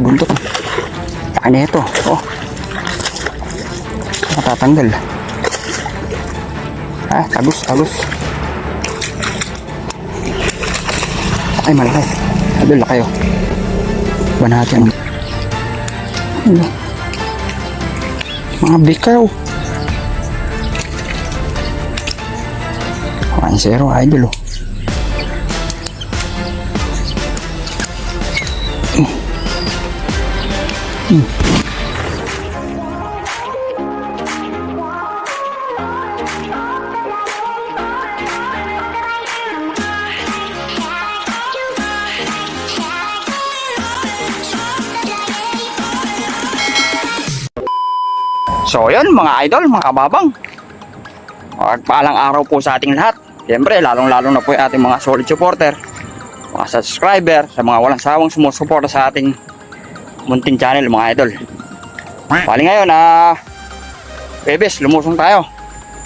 Buntot. Laki na ito. Oh. Matatanggal. Ah, tagos, tagos. Ay, malaki. Idol, laki oh. Ba natin. Ano? Mga bikaw. 1-0, idol oh. So yun mga idol, mga kababang. Magpaalang araw po sa ating lahat. Siyempre, lalong-lalo na po yung ating mga solid supporter, mga subscriber, sa mga walang sawang sumusuporta sa ating munting channel mga idol. Bali ngayon, ah, Bebes, lumusong tayo.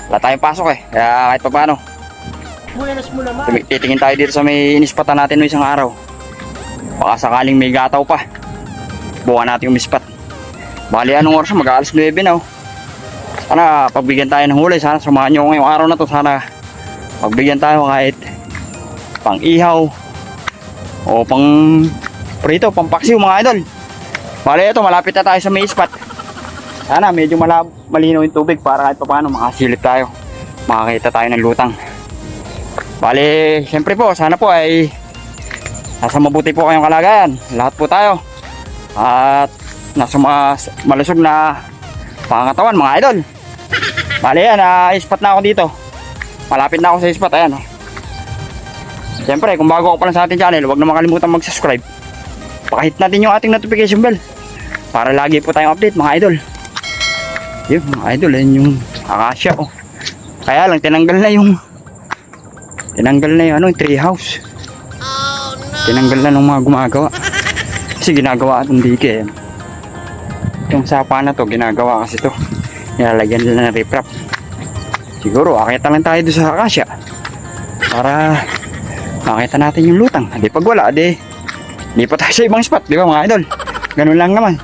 Wala tayong pasok eh, kaya kahit pa paano. Titingin tayo dito sa may inispatan natin no isang araw. Baka sakaling may gataw pa. Bukan natin yung mispat. Bali anong oras mag-aalas 9 na oh. Sana pagbigyan tayo ng huli. Sana samahan nyo ngayong araw na to. Sana pagbigyan tayo kahit pang ihaw o pang prito, pang paksiw mga idol. Bali ito, malapit na tayo sa may spot. Sana medyo malab malinaw yung tubig para kahit pa paano makasilip tayo. Makakita tayo ng lutang. Bali, siyempre po, sana po ay nasa mabuti po kayong kalagayan. Lahat po tayo. At nasa mga malusog na pangatawan mga idol. Bali yan, ah, spot na ako dito. Malapit na ako sa spot, ayan. oh. Siyempre, kung bago ako pa lang sa ating channel, huwag na makalimutan mag-subscribe. Pakahit natin yung ating notification bell para lagi po tayong update mga idol. Yun, mga idol, yan yung akasya oh. Kaya lang, tinanggal na yung Tinanggal na yung ano, yung tree house. Tinanggal na ng mga gumagawa. Kasi ginagawa itong dike. eh. Yung sapa na to, ginagawa kasi to. Nilalagyan nila ng riprap. Siguro, akita lang tayo doon sa akasya. Para makita natin yung lutang. Di pag wala, di. Di pa tayo sa ibang spot, di ba mga idol? Ganun lang naman.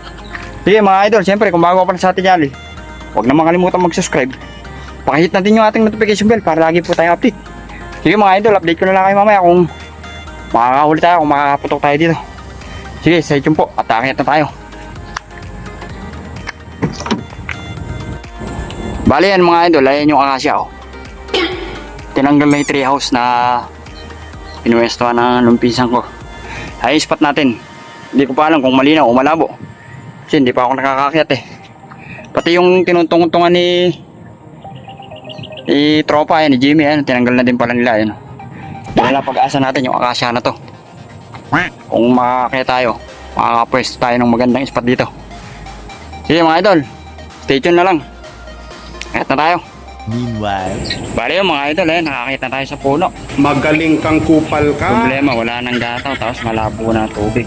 Sige mga idol, siyempre kung bago pa sa ating channel, huwag na makalimutan mag-subscribe. Pakihit natin yung ating notification bell para lagi po tayo update. Sige mga idol, update ko na lang kayo mamaya kung makakahuli tayo, kung makakaputok tayo dito. Sige, stay tuned po at akit na tayo. Bali yan mga idol, ayan yung akasya oh. Tinanggal na yung tree house na pinuwestuhan ng lumpisan ko. Ay, spot natin. Hindi ko pa alam kung malinaw o malabo. Kasi hindi pa ako nakakakyat eh. Pati yung tinutungtungan ni ni tropa yan, ni Jimmy yan, tinanggal na din pala nila yan. Wala pag-asa natin yung akasya na to. Kung makakaya tayo, makakapwesto tayo ng magandang spot dito. Sige mga idol, stay tuned na lang. Kaya na tayo. Meanwhile, Bali yung mga idol eh, nakakita tayo sa puno. Magaling kang kupal ka. Problema, wala nang gataw, tapos malabo na tubig.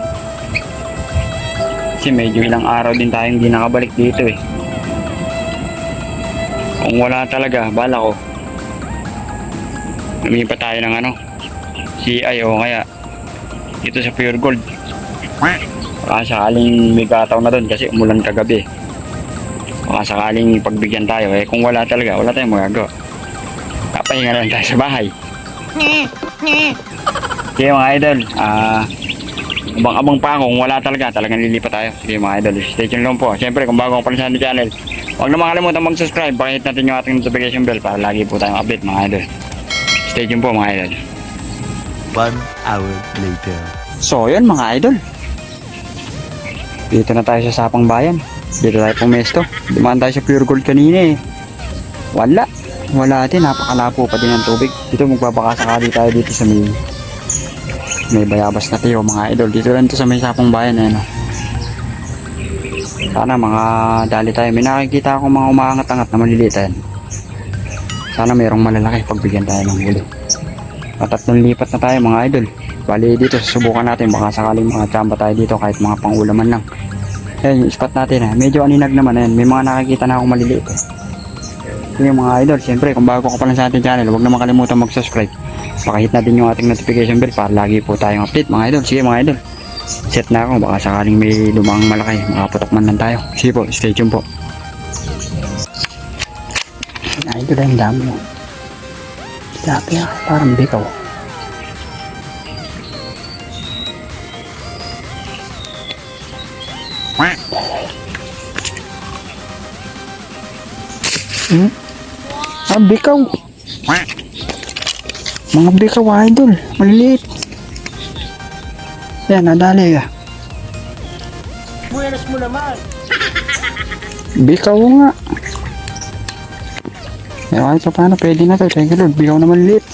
Kasi medyo ilang araw din tayong hindi nakabalik dito eh. Kung wala talaga, bala ko. Lumipat tayo ng ano, CI o kaya dito sa Pure Gold. Baka sakaling may gataw na doon kasi umulan kagabi. Baka sakaling pagbigyan tayo eh. Kung wala talaga, wala tayong magagawa. Kapahinga lang tayo sa bahay. Sige mga idol, ah abang-abang pa kung wala talaga, talagang lilipat tayo. Sige mga idol, stay tuned lang po. Siyempre kung bago ka pa lang sa ating channel, huwag na makalimutan mag-subscribe, pakihit natin yung ating notification bell para lagi po tayong update mga idol. Stay tuned po mga idol. one hour later. So yun mga idol. Dito na tayo sa Sapang Bayan. Dito tayo pumesto. Dumaan tayo sa Pure Gold kanina eh. Wala. Wala din. Napakalapo pa din ang tubig. Dito magbabakasakali tayo dito sa may may bayabas na tiyo mga idol. Dito lang to sa may Sapang Bayan eh. No? Sana mga dali tayo. May nakikita akong mga umaangat-angat na maliliit eh. Sana mayroong malalaki pagbigyan tayo ng huli. Patatlong lipat na tayo mga idol. Bali dito, susubukan natin baka sakaling mga tsamba tayo dito kahit mga pangulaman lang. Ayan yung spot natin ha. Medyo aninag naman ayan. May mga nakikita na akong maliliit eh. Yun yung mga idol, siyempre kung bago ka pa lang sa ating channel, huwag na makalimutan mag-subscribe. Pakahit natin yung ating notification bell para lagi po tayong update mga idol. Sige mga idol, Set na ako, baka sakaling may lumang malaki, makaputok man lang tayo. Sige po, stay tuned po. Ay, ito lang dami mo. Dami ah, parang bikaw. Hmm? Ah, bikaw. Mga bikaw, idol. Maliliit. Yan, nadali ah. Buenas mo naman. Bikaw nga. Eh, kahit pa paano, pwede na to. Thank you Lord, bikaw na maliliit.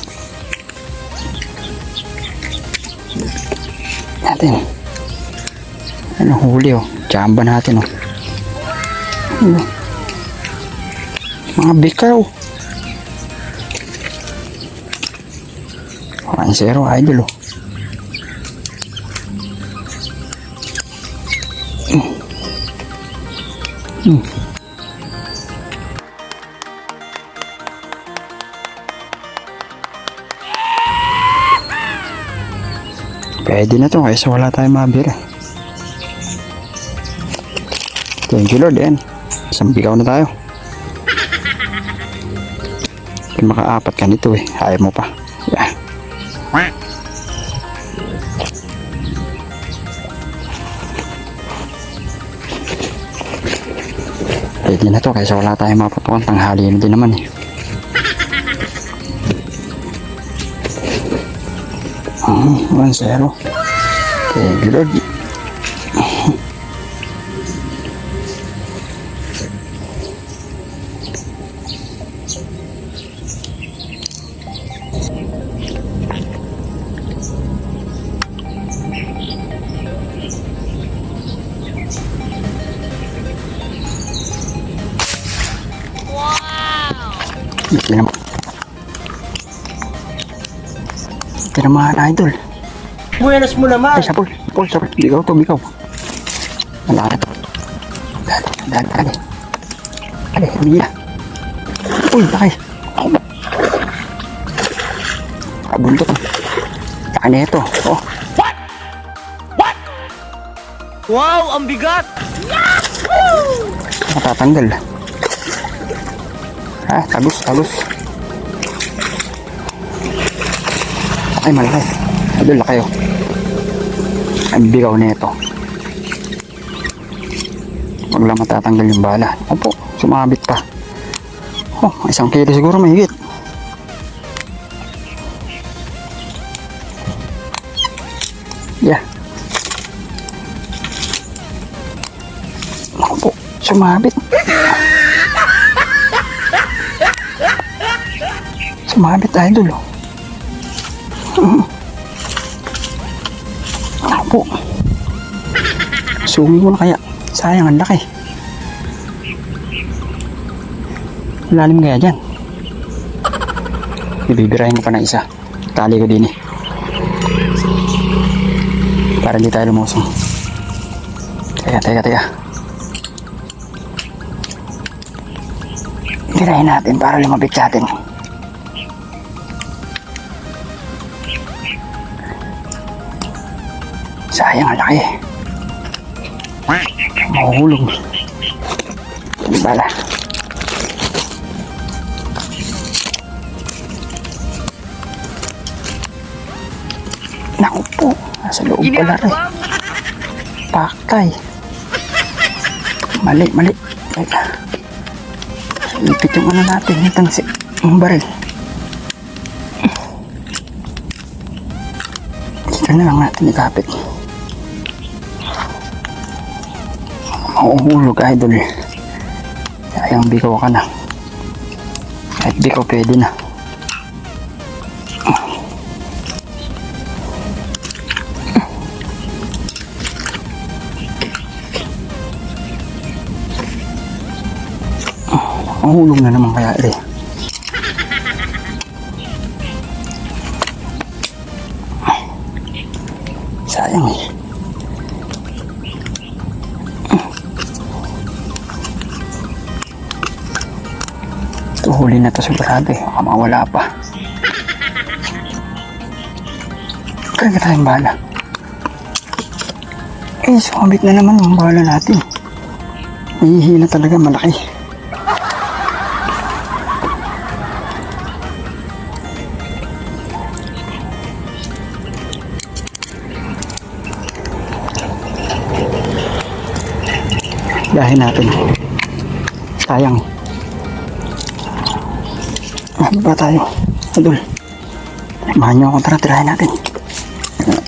Ano, huli oh. Tsamba natin oh. Ano? Mga bikaw. 1-0 idol oh. Pwede na to kaysa wala tayong mabira. Thank you Lord, yan. Isang bigaw na tayo. Kung makaapat ka nito eh, ayaw mo pa. Yeah. Pwede na to kaysa wala tayong maputukan. Tanghali na din naman eh. Ah, 1-0. Thank you Lord. Hindi naman. Tinamaan idol. Buenas mo naman. Ay, sapol. Sapol, sapol. Bigaw to, bigaw. Wala ka to. Dali, dali, dali. Dali, hindi na. Uy, laki. Kabundok. Laki na ito. Oh. Wow, ang bigat. Matatanggal. Ah, tagus, tagus. Ay, malaki. Idol, laki oh. Ang bigaw na ito. Huwag lang matatanggal yung bala. Opo, sumabit pa. Oh, isang kilo siguro may higit. Yeah. Ako po, sumabit. Sumabit idol oh. Mhm. Ako. Sumi mo na kaya. Sayang ang laki. Lalim kaya dyan. Ibibirahin ko pa na isa. Tali ko din eh. Para hindi tayo lumusong. Teka, teka, teka. Birahin natin para lumapit sa atin. Sayang, ang laki. Mahuhulog. Ano bala? Naku po, nasa loob pala rin. Paktay. Mali, mali. Teka. Ipit yung ano natin, yung tansi, yung baril. Dito na lang natin ikapit. Mauhulog, idol. Sayang bikaw ka na. Kahit bikaw pwede na. Mahulog na naman kaya eh. Sayang eh. Na to sigurado eh. Baka mawala pa. Kaya ka tayong bala. Eh, sumabit na naman yung bala natin. Nahihila talaga, malaki. Dahin natin. Sayang. Ah, ba tayo? Idol. Samahan niyo akong tara, tirahin natin.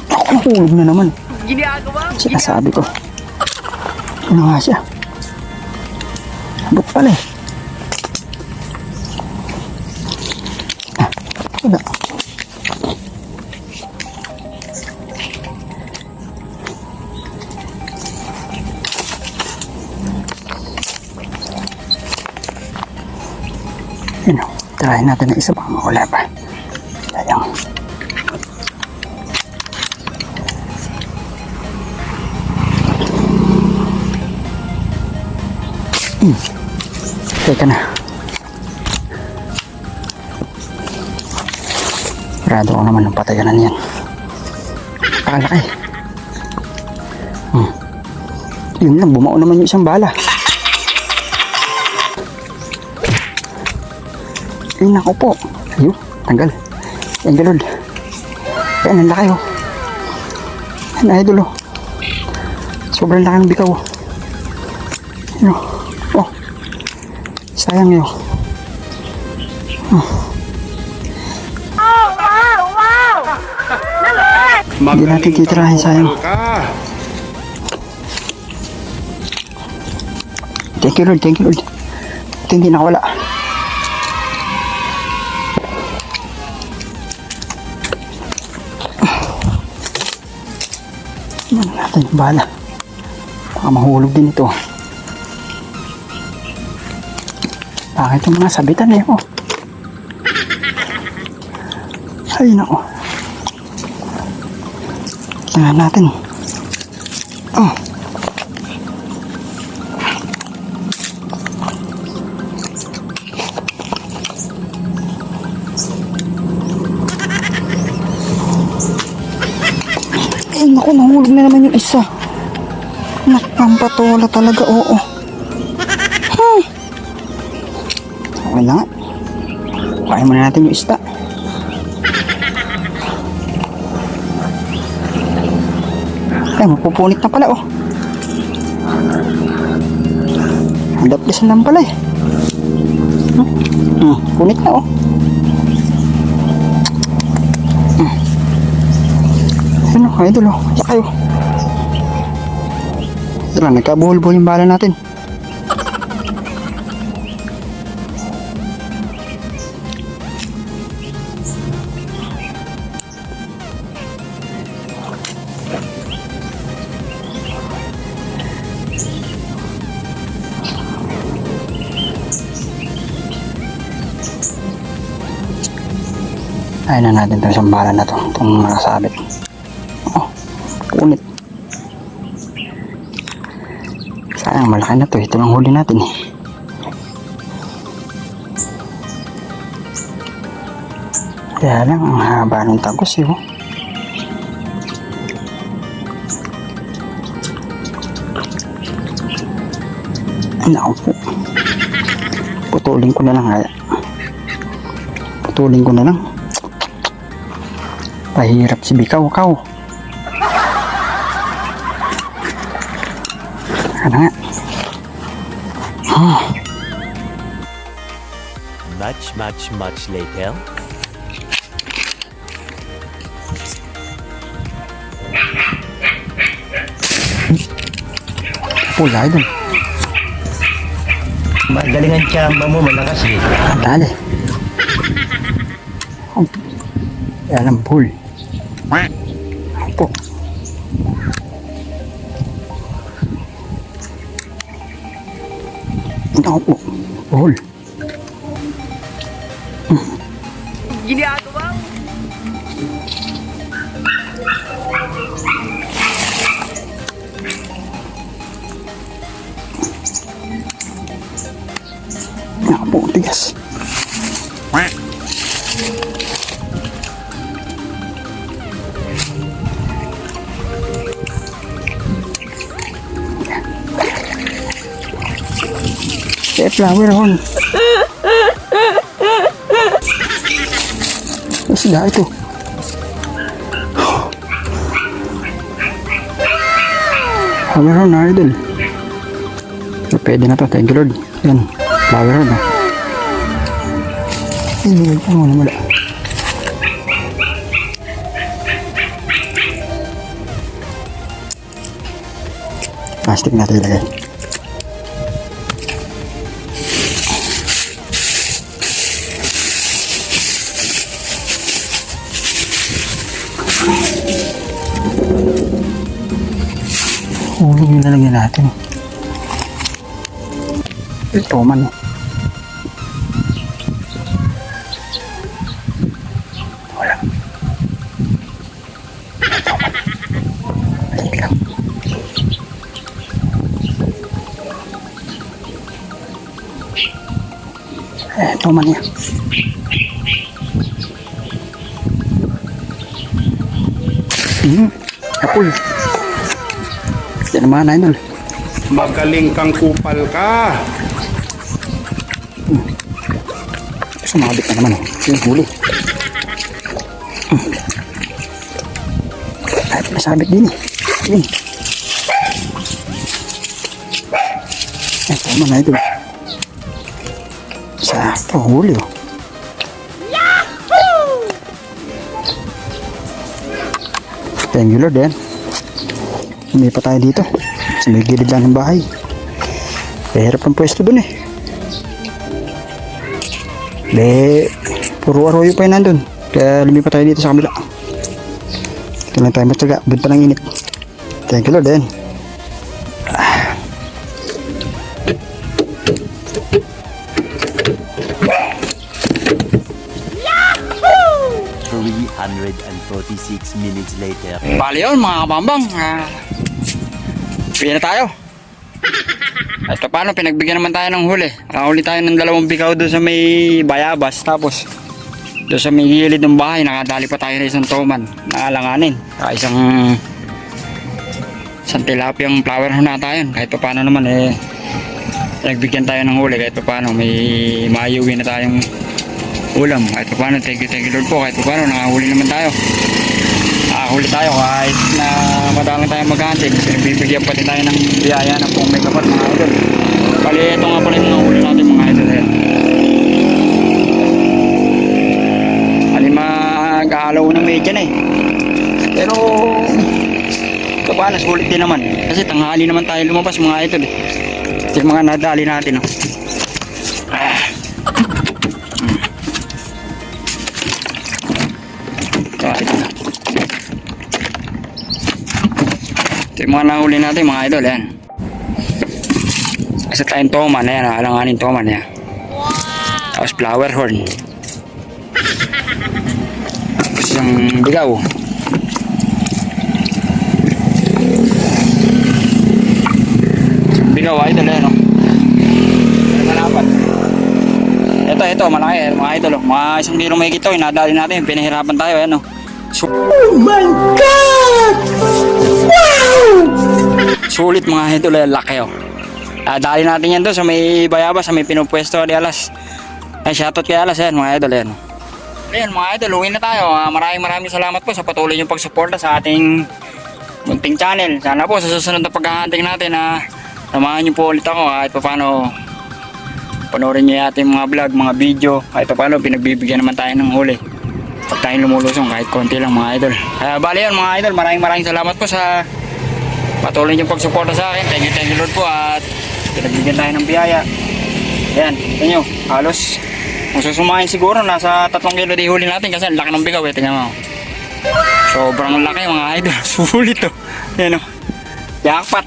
Ako, nahulog na naman. Sinasabi ko. Ano nga siya? Abot pala eh. Try natin na isa baka mawala pa. Sayang. Teka na. Grado ko naman ng patayanan yan. Pakalaki. Hmm. Yun lang, bumao naman yung isang bala. Ay, nako po. Ayun, tanggal. Yan, galod. Yan, ang laki oh. Yan, idol oh. Sobrang laki ng bikaw oh. Yan oh. Oh. Sayang yun. Hindi natin titirahin, sayang. Thank you Lord, thank you Lord. Ito hindi nakawala. Natin yung bala. Baka mahulog din ito. Bakit yung mga sabitan eh, oh. Ay, nako. Tingnan natin. Oh. Naku, nahulog na naman yung isa. Nakampatola talaga, oo. Hmm. Okay na nga. Kain muna natin yung isda. Ay, mapupunit na pala, oh. Daplisan lang pala, eh. Hmm, hmm, punit na, oh. Ano, idol oh. Kaya kayo. Tara, nagkabuhol-buhol yung bala natin. Ayun na natin itong isang bala na to. Itong nakasabit. Punit. Sayang, malaki na to. Ito lang huli natin eh. Kaya lang, ang haba ng tagos eh. Oh. Naku po. Putulin ko na lang kaya. Putulin ko na lang. Pahirap si Bikaw, kaw. Much, much, much later. Pula dun. Magaling ang tsamba mo, malakas eh. Dali. Yan ang pool. Po. Ito po. Pool. Kaya flower hon. Ito. Flower hon na idol. Na to. Thank you Lord. Yan. Flower hon. Hindi, ano na wala. Plastic natin ilagay. Hulog yung lalagyan natin. Ito man. Wala. Ito man yan. Hmm, apul. Yan naman, idol. Magaling kang kupal ka. Sumabit na naman, oh. Yung huli. Hmm. Ay, nasabit din eh. Yun. Ay, tama na ito. Sakto, Lakas ng huli. Yahoo! Triangular eh. din. Tayo dito. Sa may gilid lang ng bahay. Mahirap ang pwesto dun eh. De, puro arroyo pa yun nandun. Kaya lumipa tayo dito sa kabila. Ito lang tayo magtaga. Doon ng init. Triangular din. Eh. 6 minutes later. Bali yun mga kabambang. Ah, uh, Bigyan na tayo. At paano pinagbigyan naman tayo ng huli. Nakahuli tayo ng dalawang bikaw doon sa may bayabas. Tapos doon sa may gilid ng bahay nakadali pa tayo ng isang toman. Nakalanganin. Saka ah, isang isang tilapiyang flower na tayo. Kahit paano naman eh nagbigyan tayo ng huli kahit paano may mayuwi na tayong ulam kahit paano thank you thank you Lord po kahit paano nakahuli naman tayo nakahuli tayo kahit na madalang tayo maghahantid pinagbibigyan pati tayo ng biyaya na pong may mga idol. Bali ito nga pala yung mga huli natin mga idol. Ayan. Ali mag-aalaw na medyan eh. Pero kapanas sulit din naman. Kasi tanghali naman tayo lumabas mga idol eh. Yung mga nadali natin oh. Ito yung mga nahuli natin mga idol, yan. Isa tayong toman, ayan, alanganin toman, yan. Tapos flower horn. Tapos isang bigaw. Bigaw, idol, yan, oh. Ano malapat? Ito, ito, malaki, mga idol, oh. Mga isang kilo may ito, inadali natin, pinahirapan tayo, oh. So, Sulit mga idol, eh, laki oh. Ah, dali natin yan doon sa may bayabas, sa may pinupwesto ni Alas. Ay, shoutout kay Alas yan mga idol yan. Ayan mga idol, uwi na tayo. Ah, maraming maraming salamat po sa patuloy niyong pagsuporta sa ating munting channel. Sana po sa susunod na paghahunting natin na samahan niyo po ulit ako kahit pa paano panoorin niyo ating mga vlog, mga video kahit pa paano pinagbibigyan naman tayo ng huli pag tayo lumulusong kahit konti lang mga idol kaya bali yun mga idol maraming maraming salamat po sa patuloy niyong pagsuporta sa akin. Thank you, thank you Lord po at pinagbigyan tayo ng biyaya. Ayan, tingnan halos kung susumahin siguro nasa 3 kilo di huli natin kasi ang laki ng bigaw eh, tingnan mo. Sobrang laki mga idol, sulit to. Ayan o, jackpot.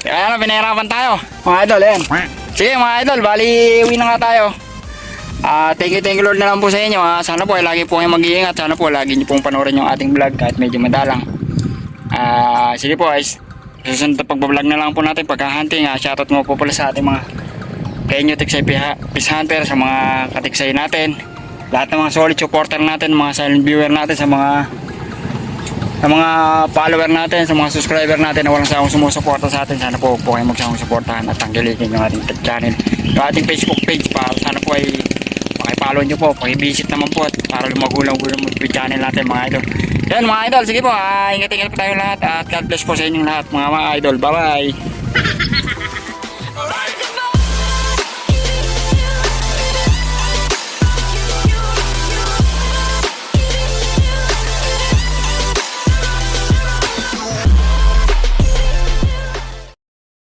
Kaya na, pinahirapan tayo mga idol, ayan. Sige mga idol, bali uwi na nga tayo. Ah, thank you, thank you Lord na lang po sa inyo. ah. sana po ay lagi po kayong mag-iingat. Sana po lagi niyo pong panoorin yung ating vlog kahit medyo madalang. Ah, sige po guys. Susunod na pagbablog na lang po natin pagka-hunting. Ah, shoutout mo po pala sa ating mga Kenyo Tiksay Fish Hunter sa mga katiksay natin. Lahat ng mga solid supporter natin, mga silent viewer natin sa mga Sa mga follower natin, sa mga subscriber natin na walang sawang sumusuporta sa atin, sana po po kayo magsawang suportahan at tanggalin yung ating channel. Yung ating Facebook page pa, sana po ay pakipollow nyo po, pakivisit naman po at para lumagulang yung channel natin mga idol. Yan mga idol, sige po, ah, ingat-ingat po tayo lahat at God bless po sa inyong lahat mga mga idol. Bye-bye!